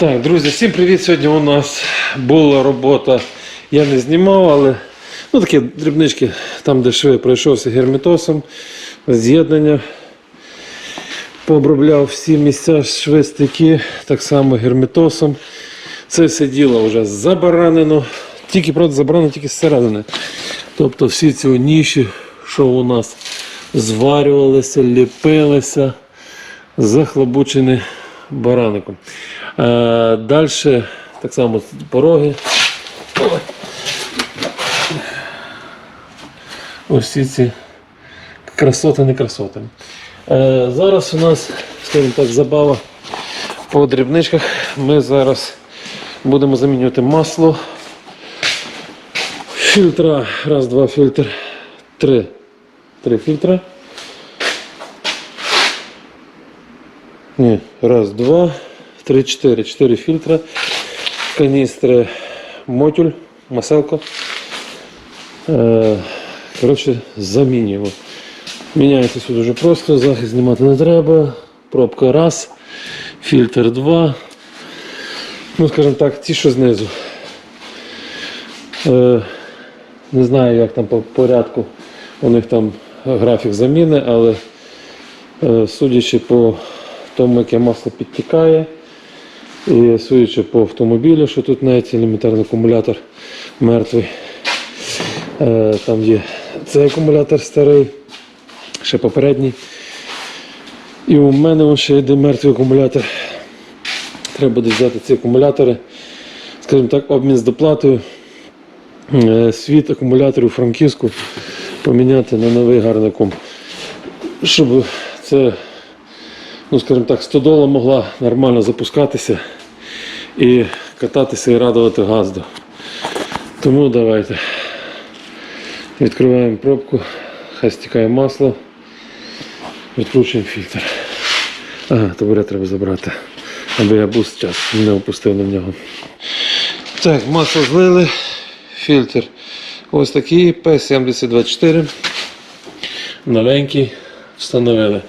Так, друзі, всім привіт! Сьогодні у нас була робота. Я не знімав, але ну, такі дрібнички, там, де шви пройшовся герметосом, з'єднання. Пообробляв всі місця шви стики, так само герметосом. Це все діло вже забаранено. Тільки, правда, забаранено тільки зсередини. Тобто всі ці ніші, що у нас зварювалися, ліпилися, захлобучені бараником. Е, Далі так само пороги. Ось всі ці красоти, не красоти. Е, зараз у нас, скажімо так, забава по дрібничках. Ми зараз будемо замінювати масло. Фільтра. Раз, два, фільтр. Три. Три фільтра. Ні, раз, два, три, чотири. Чотири фільтра. Каністри мотюль, маселко. Е, коротше, замінюємо. Міняється все дуже просто, захист знімати не треба. Пробка раз, фільтр два. Ну, скажімо так, ті, що знизу. Е, не знаю, як там по порядку у них там графік заміни, але е, судячи по тому, яке масло підтікає, і судячи по автомобілю, що тут навіть елементарний акумулятор мертвий. Е, Там є цей акумулятор старий, ще попередній. І у мене ще йде мертвий акумулятор. Треба буде взяти ці акумулятори, скажімо так, обмін з доплатою. Е, Світ акумуляторів Франківську поміняти на новий гарний комп. Щоб це, ну скажімо так, 100 дола могла нормально запускатися і кататися і радувати газду. Тому давайте. Відкриваємо пробку, хай стікає масло, відкручуємо фільтр. Ага, табурет треба забрати, аби я буст час не опустив на нього. Так, масло злили, фільтр ось такий P7024. Новенький, встановили.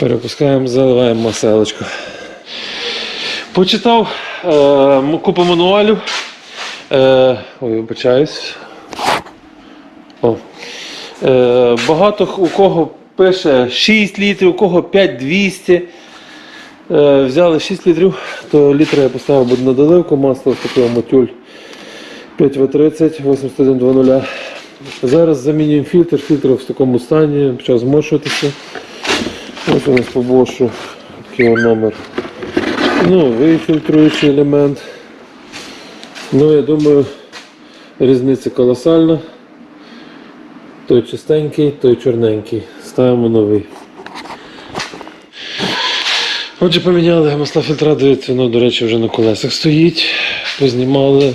Перепускаємо, заливаємо маселочку. Почитав е, купу мануалів. Е, ой, вибачаюсь. О. Е, багато у кого пише 6 літрів, у кого 5200. Е, взяли 6 літрів, то літри я поставив на доливку, масло такого матюль 5В30 8120. Зараз замінюємо фільтр, фільтр в такому стані, почав змошуватися. Ось у нас по бошу номер. Новий фільтруючий елемент. Ну, я думаю, різниця колосальна. Той чистенький, той чорненький. Ставимо новий. Отже, поміняли масла фільтра, дивіться, воно, до речі, вже на колесах стоїть. Познімали.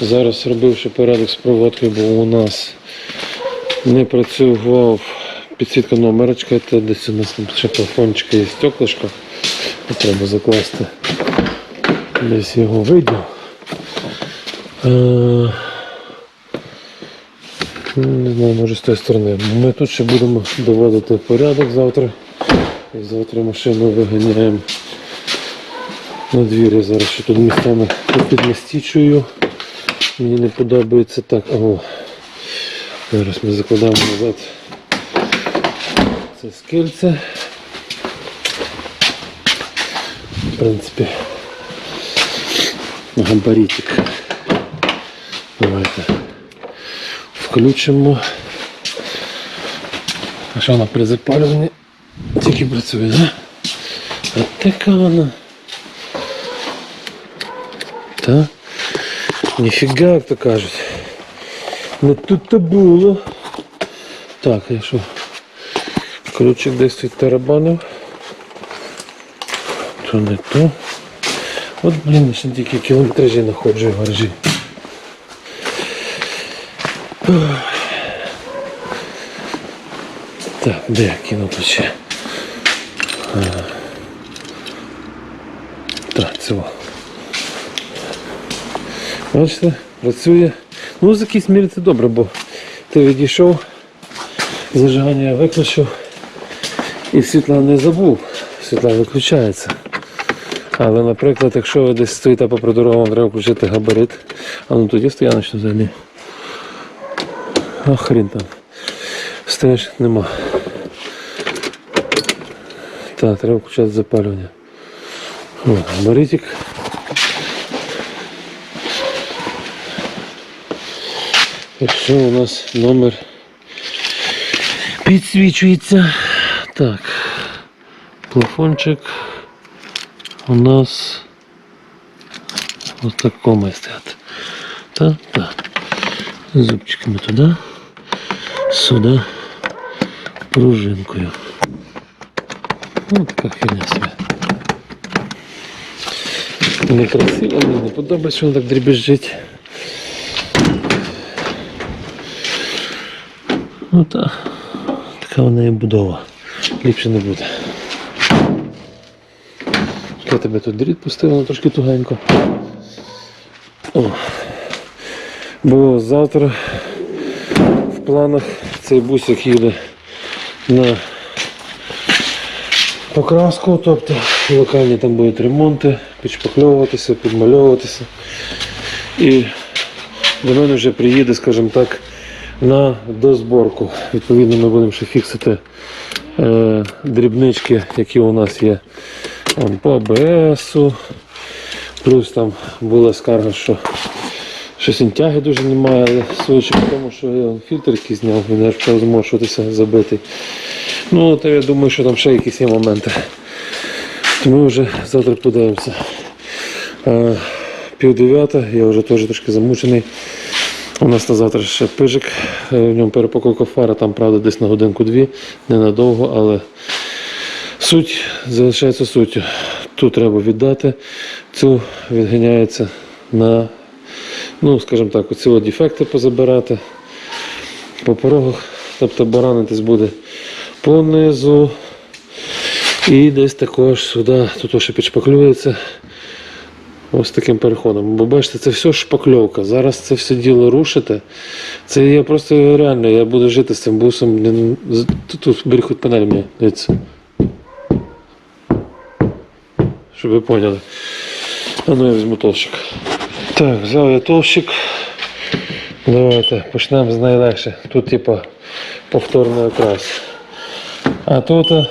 Зараз робив ще порядок з проводкою, бо у нас не працював підсвітка номерочка, це десь у нас там ще плафончика є стеклишко. Треба закласти. Десь його видів. Е, ну, Не знаю, може з тої сторони. Ми тут ще будемо доводити порядок завтра. І завтра машину виганяємо на двір. Я зараз ще тут містами підмастічую. Мені не подобається так. Ого. Зараз ми закладаємо назад це скельце. В принципі, габаритик. Давайте включимо. А що вона при запалюванні тільки працює, да? А така вона. Так. Ніфіга, як то кажуть. Не тут то було. Так, я Ключик десь від тарабанив. То не то. От, блін, ще тільки кілометражі знаходжу в гаражі. Так, де я кину тут ще? Так, цього. Бачите, працює. Ну, з якійсь мірі це добре, бо ти відійшов, зажигання я виключив і світла не забув. Світла виключається. Але, наприклад, якщо ви десь стоїте по дорогу, треба включити габарит. А ну тоді стояночно взагалі. А хрін там. Стояш нема. Так, треба включати запалювання. О, габаритик. Якщо у нас номер підсвічується. Так. Плафончик у нас ось такому стоять. Так, так. Зубчиками туди, сюди, пружинкою. Ну, така херня собі. Не красиво, мені не подобається, що воно так дрібіжить. Ну так, така в неї будова. Ліпше не буде. Я тебе тут дріт пустив, воно трошки тугенько. О. Бо завтра в планах цей бусик їде на покраску, тобто локальні там будуть ремонти, підшпакльовуватися, підмальовуватися. І до мене вже приїде, скажімо так, на дозборку. Відповідно, ми будемо ще фіксити дрібнички, які у нас є по АБСу. Плюс там була скарга, що щось інтяги дуже немає, але судячи по тому, що я фільтр зняв, він аж почав змошуватися забитий. Ну, то я думаю, що там ще якісь є моменти. Тому вже завтра подивимося. Е, Пів дев'ята, я вже теж трошки замучений. У нас на завтра ще пижик, е, в ньому перепаковка фара, там, правда, десь на годинку-дві, ненадовго, але суть залишається суттю. Ту треба віддати, цю відганяється на, ну, скажімо так, оці от дефекти позабирати по порогах, тобто баранитись буде понизу. І десь також сюди, тут ще підшпаклюється. Ось таким переходом. Бо бачите, це все шпакльовка. Зараз це все діло рушите. Це я просто реально, я буду жити з цим бусом. Тут, тут бери хоч панель мені, дивіться. Щоб ви поняли. А ну я візьму толщик. Так, взяв я толщик. Давайте почнемо з найлегше. Тут типа повторний окрас. А тут а,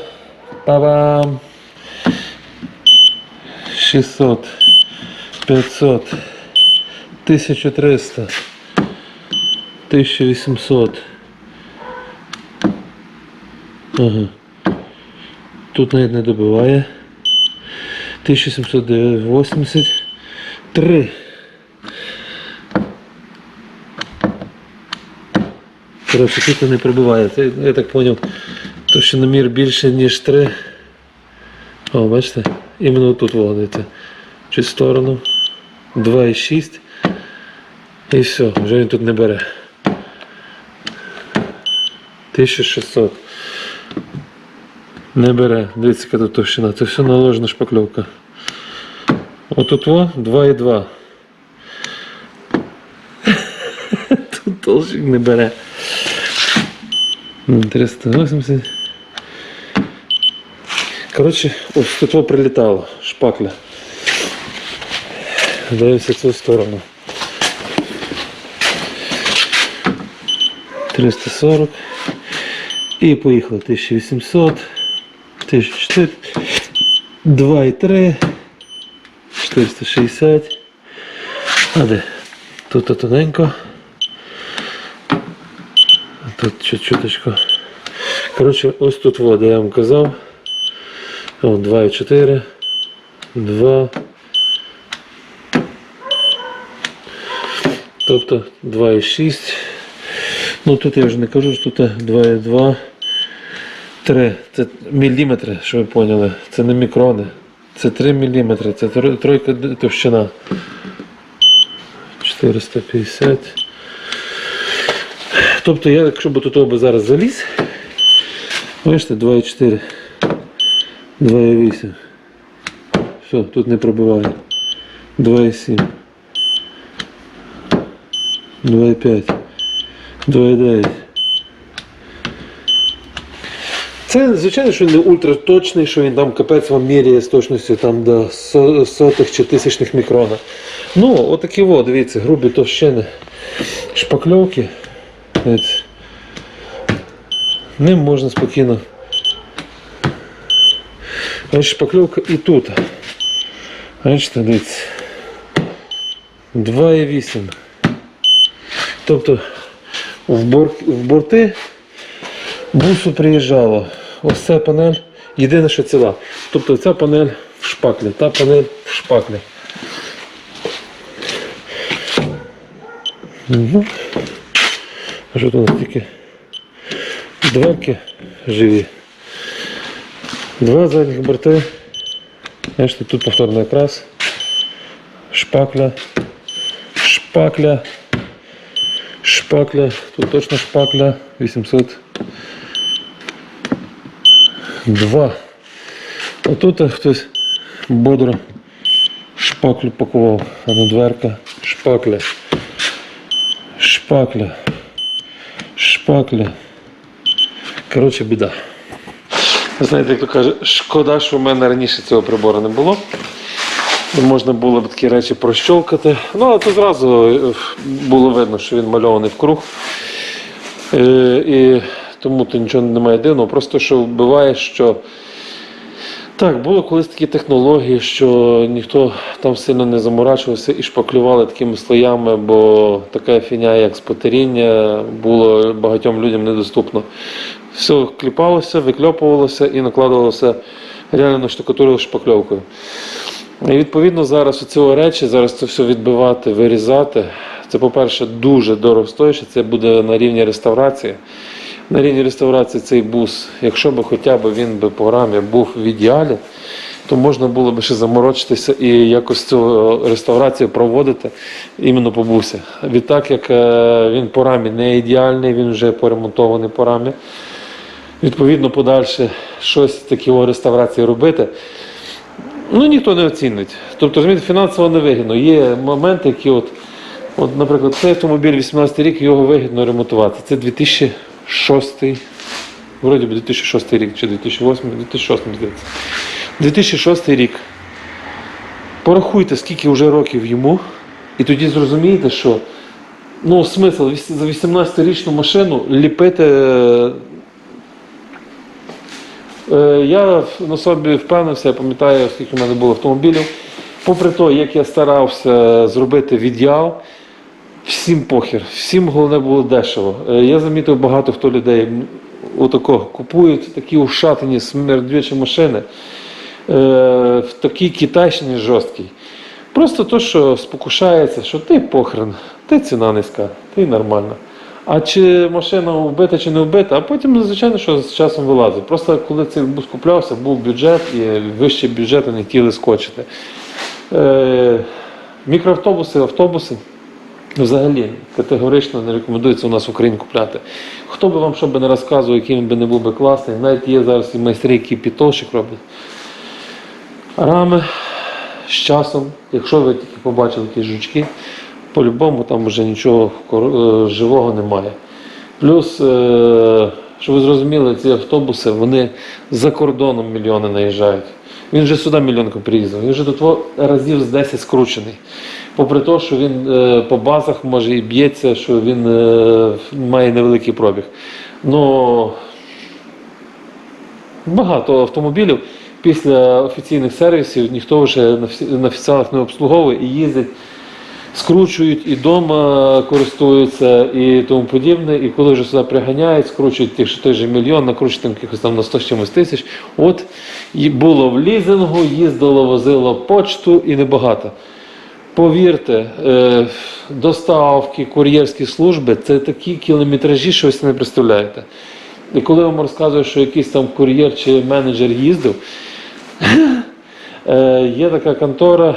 па-бам! 600, 500, 1300, 1800. Ага. Тут навіть не добиває. 1780. 3. Коротше, тут не прибуває. Це, я так зрозумів, товщиномір більше, ніж 3. О, бачите? Іменно тут вогниться. Чуть в сторону. 2,6. І все, вже він тут не бере. 1600. Не бере. Дивіться, яка тут товщина. Це все наложена шпакльовка. Отут во 2,2. Тут толщик не бере. 380. Коротше, ось тут во прилітало шпакля. Дивимося цю сторону. 340. І поїхали 1800, 1400, 2,3, 460. А де? Тут то тоненько. А тут чуть чуточку. Коротше, ось тут вода, я вам казав. О, 2,4, 2. Тобто 2,6. Ну тут я вже не кажу, що тут 2,2. 3. Це міліметри, щоб ви поняли. Це не мікрони. Це 3 міліметри. Це тройка товщина. 450. Тобто я, якщо б тут би зараз заліз, бачите, 2,4, 2,8. Все, тут не пробиває. 2,7. 2,5. 2,9. Це, звичайно, що не ультраточний, що він там капець вам міряє з точністю там до сотих чи тисячних мікрона. Ну, отакі от, дивіться, грубі товщини шпакльовки. Ним можна спокійно. Ось шпакльовка і тут. Бачите, дивіться. 2,8. Тобто в, бор, в борти бусу приїжджало. Ось ця панель. Єдине, що ціла. Тобто ця панель в шпаклі, та панель в шпаклі. Угу. А що тут у нас тільки дверки живі. Два задніх борти. Бачите, тут повторний якраз. Шпакля. Шпакля. Шпакля. Тут точно шпакля. 800. Два. Отут хтось бодро шпаклю пакував. А ну дверка. Шпакля. Шпакля. Шпакля. Коротше, біда. Знаєте, як то каже, шкода, що в мене раніше цього прибору не було. Можна було б такі речі прощолкати. Ну, але то зразу е, було видно, що він мальований в круг. Е, і тому то нічого немає дивного. Просто що вбиває, що так, було колись такі технології, що ніхто там сильно не заморачувався і шпаклювали такими слоями, бо така фіня, як спотеріння, було багатьом людям недоступно. Все кліпалося, викльопувалося і накладувалося реально на штукатуру шпакльовкою. І відповідно зараз у цього речі, зараз це все відбивати, вирізати. Це, по-перше, дуже дорого стоїть, це буде на рівні реставрації. На рівні реставрації цей бус, якщо б хоча б він би по грамі був в ідеалі, то можна було б ще заморочитися і якось цю реставрацію проводити іменно по бусі. Відтак, як е, він по рамі не ідеальний, він вже поремонтований по рамі. Відповідно, подальше щось такі реставрації робити. Ну, ніхто не оцінить. Тобто, розумієте, фінансово невигідно. Є моменти, які, от, от, наприклад, цей автомобіль 18 рік, його вигідно ремонтувати. Це 2006, вроді би 2006 рік, чи 2008, 2006, здається. 2006 рік. Порахуйте, скільки вже років йому, і тоді зрозумієте, що ну, смисл за 18-річну машину ліпити. Е, Я на собі впевнився, я пам'ятаю, скільки в мене було автомобілів. Попри те, як я старався зробити в всім похер, всім головне було дешево. Е, Я замітив багато хто людей отако купують такі ушатані смердючі машини е, в такій китайщині жорсткій. Просто то, що спокушається, що ти похрен, ти ціна низька, ти нормальна. А чи машина вбита чи не вбита, а потім, звичайно, що з часом вилазить. Просто коли цей бус куплявся, був бюджет і вище бюджету не хотіли скочити. Е, мікроавтобуси, автобуси взагалі категорично не рекомендується у нас в Україні купляти. Хто би вам що би не розказував, яким би не був би класний, навіть є зараз і майстри, які підтовщик роблять. Рами з часом, якщо ви тільки побачили ті жучки, по-любому там вже нічого е, живого немає. Плюс, е, щоб ви зрозуміли, ці автобуси вони за кордоном мільйони наїжджають. Він вже сюди мільйонком приїздив, він вже того разів з 10 скручений. Попри те, що він е, по базах може і б'ється, що він має невеликий пробіг. Ну, багато автомобілів після офіційних сервісів ніхто вже на офі- на офіціалах не обслуговує і їздять, скручують і вдома користуються і тому подібне. І коли вже сюди приганяють, скручують тих, той же мільйон, накручують там якихось там на 100 з чимось тисяч. От і було в лізингу, їздило, возило почту і небагато. Повірте, е, доставки, кур'єрські служби це такі кілометражі, що ви не представляєте. І коли вам розказую, що якийсь там кур'єр чи менеджер їздив, е, є така контора,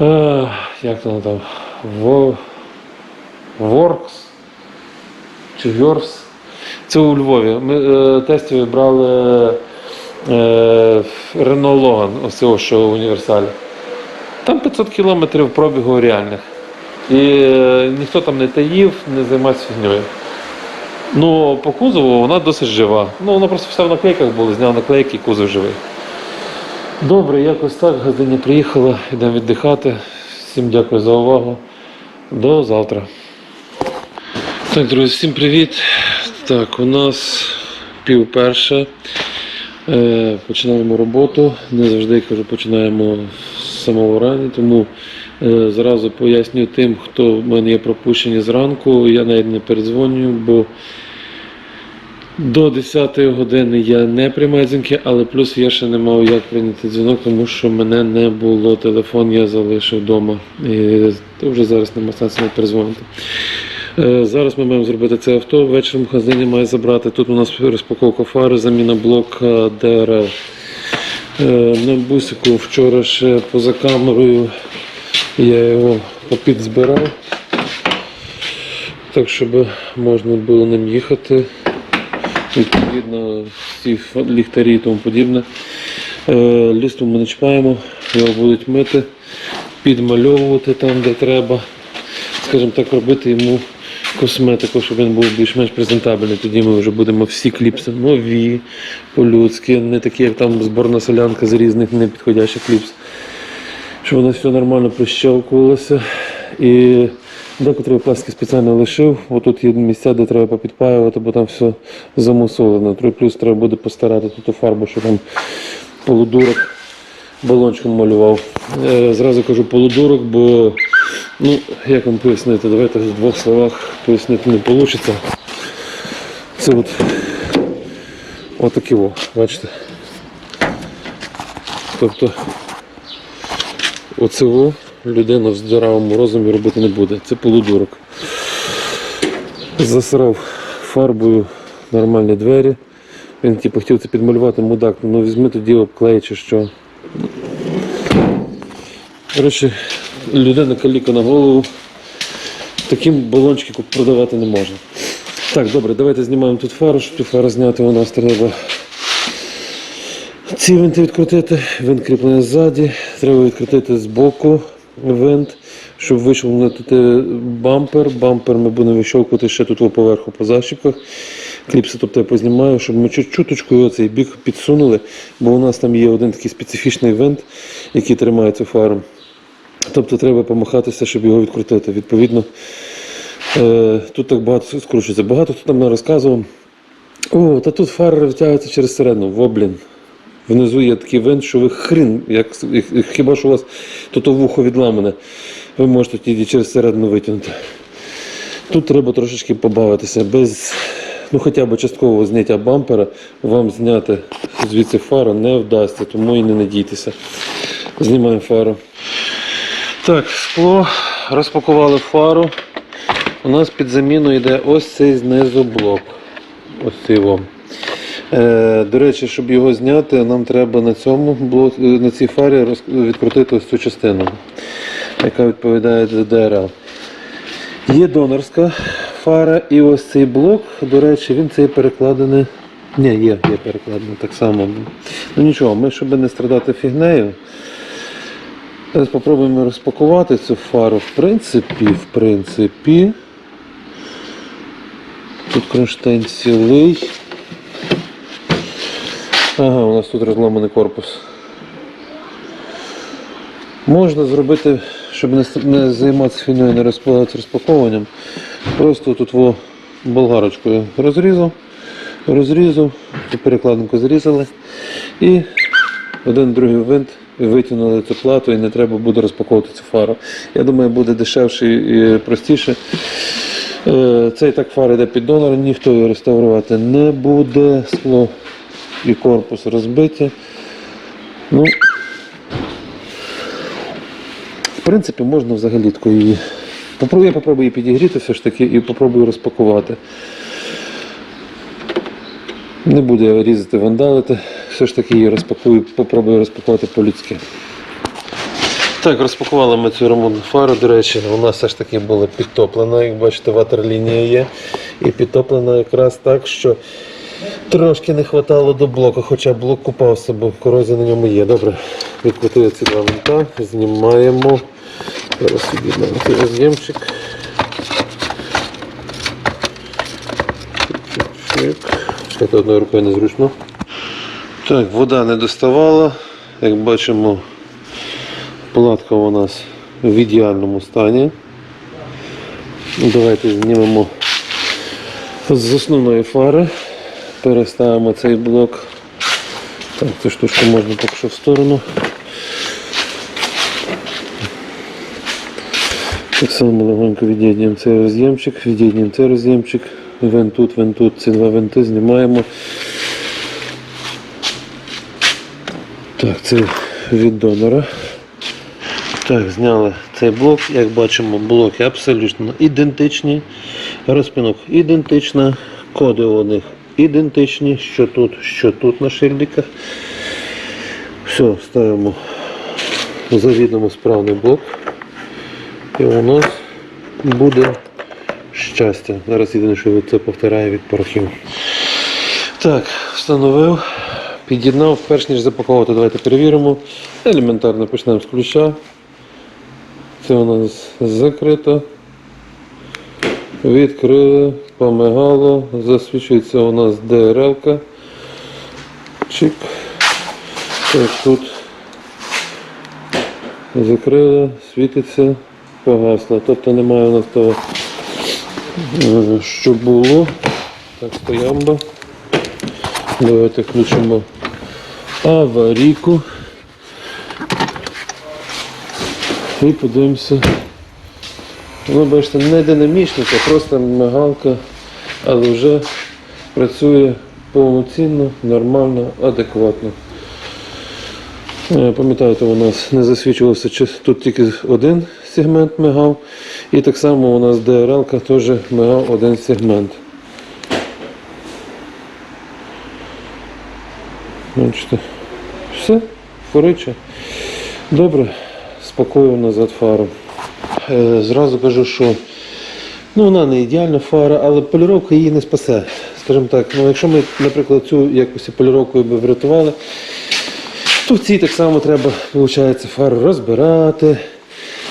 е, як то вона там, Во- Works чи Works. Це у Львові. Ми е, тестові брали е, Renault Logan, ось цього, що універсалі. Там 500 кілометрів пробігу реальних. І е, ніхто там не таїв, не займався фігньою. Ну, по кузову вона досить жива. Ну, вона просто все в наклейках було, зняв наклейки і кузов живий. Добре, якось так. Газиня приїхала, йдемо віддихати. Всім дякую за увагу. До завтра. Так, друзі, всім привіт. Так, у нас пів перша. Е, починаємо роботу. Не завжди кажу, починаємо з самого рані, тому е, зразу пояснюю тим, хто в мене є пропущені зранку. Я навіть не передзвонюю, бо до 10 години я не приймаю дзвінки, але плюс я ще не мав як прийняти дзвінок, тому що мене не було. Телефон я залишив вдома. І вже зараз нема сенсу не перезвонити. Е, Зараз ми маємо зробити це авто. Ввечері магазині має забрати. Тут у нас розпаковка фари, заміна блока ДРЛ. Е, На бусику вчора ще поза камерою я його попідзбирав, так щоб можна було ним їхати. Відповідно, всі ліхтарі і тому подібне. Е, ми не чіпаємо, його будуть мити, підмальовувати там, де треба. Скажімо так, робити йому косметику, щоб він був більш-менш презентабельний. Тоді ми вже будемо всі кліпси нові, по-людськи, не такі, як там зборна солянка з різних непідходящих кліпс. Щоб воно все нормально прищелкувалося. І декотрі пластики спеціально лишив. Отут є місця, де треба попідпаювати, бо там все замусолено. Плюс треба буде постарати тут фарбу, щоб там полудурок балончиком малював. Е, Зразу кажу полудурок, бо ну, як вам пояснити, давайте в двох словах пояснити не вийде. Це от отакі о, бачите. Тобто оцього людина в здоровому розумі робити не буде. Це полудурок. Засрав фарбою нормальні двері. Він типу, хотів це підмалювати мудак, ну візьми тоді обклей чи що. Коротше, людина каліка на голову. Таким балончики продавати не можна. Так, добре, давайте знімаємо тут фару, щоб цю фару зняти, у нас треба ці винти відкрутити, винт кріплений ззаді, треба відкрутити з боку винт, щоб вийшов бампер. Бампер ми будемо вищовкувати ще тут поверху по защіпках. Кліпси тобто я познімаю, щоб ми чуточку цей бік підсунули, бо у нас там є один такий специфічний винт, який тримає цю фару. Тобто треба помахатися, щоб його відкрутити. Відповідно, е, тут так багато скручується. Багато хто там не розказував. О, та тут фара витягується через середину. Во. Внизу є такий винт, що ви хрін, як, хіба що у вас тут вухо відламане, ви можете тоді через середину витягнути. Тут треба трошечки побавитися. Без ну, хоча б часткового зняття бампера вам зняти звідси фару не вдасться, тому і не надійтеся. Знімаємо фару. Так, скло, розпакували фару. У нас під заміну йде ось цей знизу блок. Ось цей вам. Е, до речі, щоб його зняти, нам треба на цьому е, на цій фарі відкрутити ось цю частину, яка відповідає за ДРЛ. Є донорська фара і ось цей блок, до речі, він цей перекладений. Ні, є, є перекладений так само. Ну нічого, ми, щоб не страдати фігнею, спробуємо розпакувати цю фару. В принципі, в принципі, тут кронштейн цілий. Ага, у нас тут розламаний корпус. Можна зробити, щоб не, займатися фіною, не розпа- розпаковуванням. Просто тут во болгарочкою розрізав, розрізав, перекладинку зрізали і один другий винт витягнули цю плату і не треба буде розпаковувати цю фару. Я думаю, буде дешевше і простіше. Е, Цей так фар йде під донор, ніхто його реставрувати не буде. Скло і корпус розбиті. Ну, в принципі, можна взагалі її. Я попробую її підігріти все ж таки і попробую розпакувати. Не буду я різати, вандалити, все ж таки її розпакую, попробую розпакувати по-людськи. Так, розпакували ми цю ремонтну фару, до речі, вона все ж таки була підтоплена, як бачите, ватерлінія є. І підтоплена якраз так, що трошки не вистачало до блоку, хоча блок купався, бо корозія на ньому є. Добре, відкрутили ці два винта, знімаємо. Зараз цей роз'ємчик. Чик. Це одною рукою незручно. Так, вода не доставала. Як бачимо, палатка у нас в ідеальному стані. Давайте знімемо з основної фари. Переставимо цей блок. Так, цю штучку можна поки що в сторону. Так само легонько від'єднуємо цей роз'ємчик, від'єднуємо цей роз'ємчик, вин тут, вин тут, ці два винти знімаємо. Так, це від донора. Так, зняли цей блок. Як бачимо, блоки абсолютно ідентичні. Розпинок ідентична, коди у них ідентичні, що тут, що тут на шильдиках. Все, ставимо завідомо справний блок. І у нас буде щастя. Зараз єдине, що це повторяє від порохів. Так, встановив, під'єднав, перш ніж запаковувати, давайте перевіримо. Елементарно почнемо з ключа. Це у нас закрито. Відкрили, помигало, засвічується у нас ДРЛ. -ка. Чик. Так, тут закрили, світиться, погасло. Тобто немає у нас того, е, що було. Так, стоямба. Давайте включимо аварійку. І подивимося. Воно, бачите, не динамічно, це просто мигалка, але вже працює повноцінно, нормально, адекватно. Е, Пам'ятаєте, у нас не засвічувався, тут тільки один сегмент мигав. І так само у нас ДРЛ теж мигав один сегмент. Бачите, все, форича. Добре, спокою назад фару. Е, Зразу кажу, що ну, вона не ідеальна фара, але поліровка її не спасе. Скажімо так, ну, якщо ми, наприклад, цю якось поліровкою би врятували, то в цій так само треба, виходить, фару розбирати,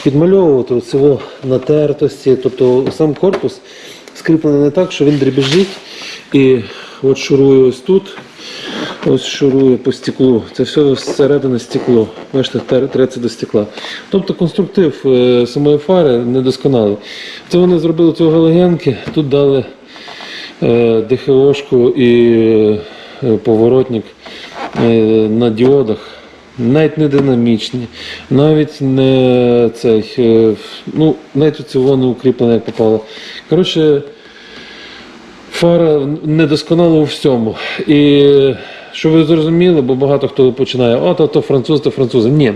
підмальовувати цього натертості. Тобто сам корпус скріплений не так, що він дребіжить і от шурує ось тут. Ось шурує по стеклу. Це все зсередини стекло. Бачите, треться до стекла. Тобто конструктив е, самої фари недосконалий. Це вони зробили цього галогенки, тут дали е, ДХОшку і е, поворотник на діодах. Навіть не динамічні, навіть не цей, ну, навіть цього не укріплено, як попало. Коротше, Фара недосконала у всьому. І що ви зрозуміли, бо багато хто починає, о, то, то француз, то французи. Ні.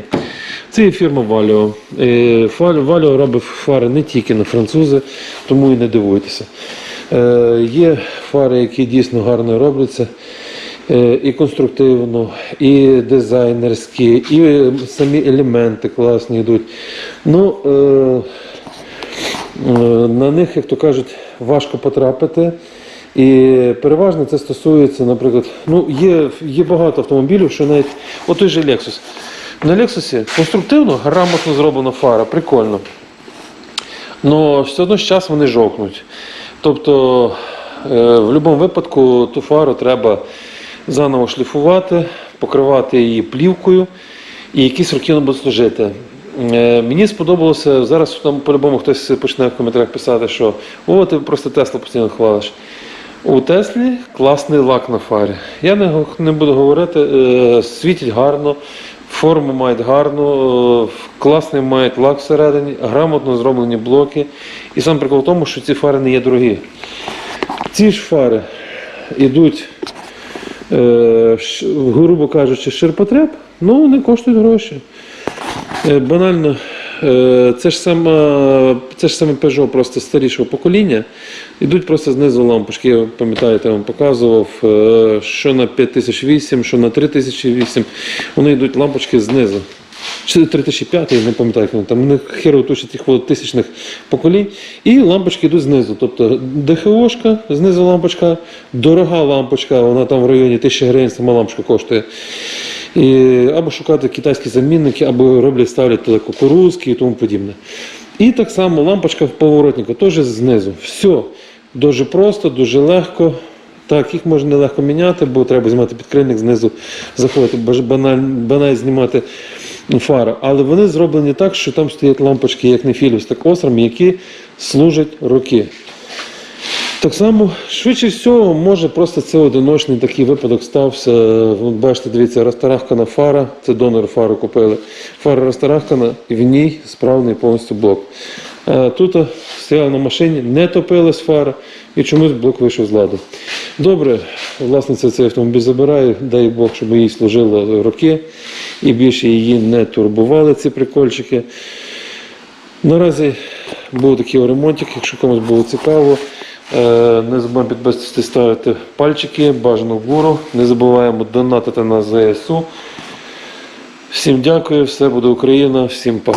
Це є фірма Valio. Е, Valio робить фари не тільки на французи, тому і не дивуйтеся. Е, Є фари, які дійсно гарно робляться. е, І конструктивно, і дизайнерські, і самі елементи класні йдуть. Ну, е, Е, На них, як то кажуть, важко потрапити. І переважно це стосується, наприклад, ну, є, є багато автомобілів, що навіть от той же Lexus. На Lexus конструктивно, грамотно зроблена фара, прикольно. Але все одно з часом вони жовкнуть. Тобто, е, в будь-якому випадку ту фару треба заново шліфувати, покривати її плівкою і якісь роки вона буде служити. Е, Мені сподобалося, зараз там по-любому хтось почне в коментарях писати, що о, ти просто Теслу постійно хвалиш. У Теслі класний лак на фарі. Я не, не буду говорити, е, світить гарно, форму мають гарну, е, класний мають лак всередині, грамотно зроблені блоки. І сам прикол в тому, що ці фари не є дорогі. Ці ж фари йдуть, е, грубо кажучи, ширпотреб, ну вони коштують гроші. Банально, це ж саме, це ж саме Peugeot просто старішого покоління. Йдуть просто знизу лампочки. Я пам'ятаєте, я вам показував, е, що на 5008, що на 3008. Вони йдуть лампочки знизу. Чи 3005, я не пам'ятаю, як вони там. У них херово тушить тих тисячних поколінь. І лампочки йдуть знизу. Тобто ДХОшка, знизу лампочка, дорога лампочка, вона там в районі 1000 гривень сама лампочка коштує. І, або шукати китайські замінники, або роблять, ставлять кукурузки і тому подібне. І так само лампочка в поворотнику теж знизу. Все дуже просто, дуже легко. Так, їх можна нелегко міняти, бо треба знімати підкрильник, знизу заходити, баж- баналь, знімати фара. Але вони зроблені так, що там стоять лампочки, як не філів, так острами, які служать роки. Так само, швидше всього, може просто це одиночний такий випадок стався. Бачите, дивіться, розтарахкана фара, це донор фару купили. Фара розтарахкана, і в ній справний повністю блок. А тут а, стояла на машині, не топилась фара, і чомусь блок вийшов з ладу. Добре, власниця цей автомобіль забирає, дай Бог, щоб їй служило роки, і більше її не турбували ці прикольчики. Наразі був такий ремонтик, якщо комусь було цікаво. Е, Не забуваємо підписувати, ставити пальчики, бажано вгору. Не забуваємо донатити на ЗСУ. Всім дякую, все буде Україна, всім па.